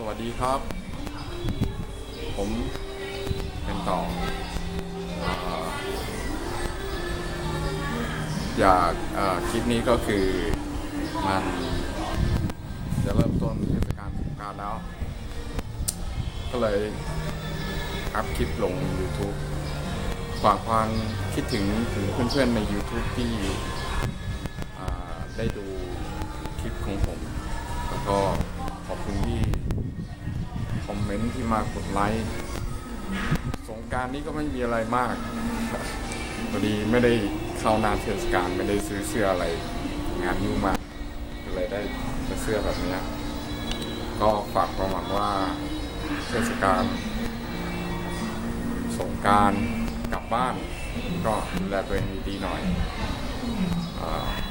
สวัสดีครับ ผมเป็นต่ออ่าอยากคลิปนี้ก็คือมันจะเริ่มต้นเทศกาลสงกรารแล้ว ก็เลยอัพคลิปลง YouTube ฝากความคิดถึงถึงเพื่อนๆใน YouTube ที่ได้ดูคลิปของผม แล้วก็ นต์ที่มากดไลค์สงการนี้ก็ไม่มีอะไรมากพอดีไม่ได้เข้านาเทศกาลไม่ได้ซื้อเสื้ออะไร งานยุ่งมากก็เลยได้เสื้อแบบนี้ก็ฝากความหวังว่าเทศกาลสงการกลับบ้าน ก็ดูแลตัวเองดีหน่อยเอ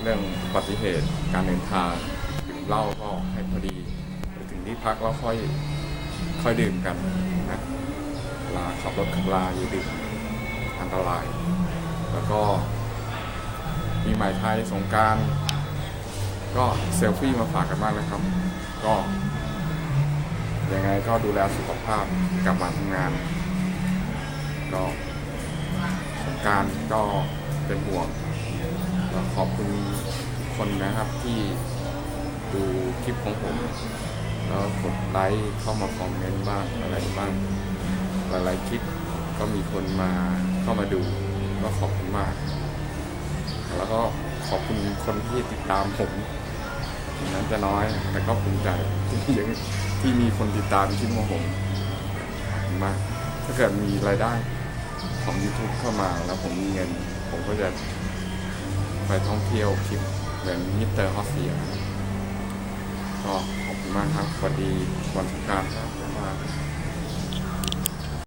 เรื่องอุบัติเหตุการเดินทางดื่มเหล้าก็ให้พอดีไปถึงที่พักแล้วค่อย ค่อยดื่มกันนะลาขับรถขับลาอยู่ดื่มอันตราย แล้วก็มีหมายไทยสงการ ก็เซลฟี่มาฝากกันบ้างนะครับ ก็ยังไงก็ดูแลสุขภาพกลับมาทำงาน ก็สงการก็เป็นห่วงแล้วขอบคุณคนนะครับที่ดูคลิปของผม แล้วกดไลค์เข้ามาคอมเมนต์บ้างอะไรบ้างหลายๆคลิปก็มีคนมาเข้ามาดูก็ขอบคุณมาก แล้วก็ขอบคุณคนที่ติดตามผมนั้นจะน้อยแต่ก็ภูมิใจที่ยังที่มีคนติดตามคลิปของผมมากถ้าเกิดมีรายได้ของ YouTube เข้ามาแล้วผมมีเงิน ผมก็จะไปท่องเที่ยวคลิปเหมือนมิสเตอร์ฮอสเซียก็ มากครับสวัสดีวันสงกรารครับ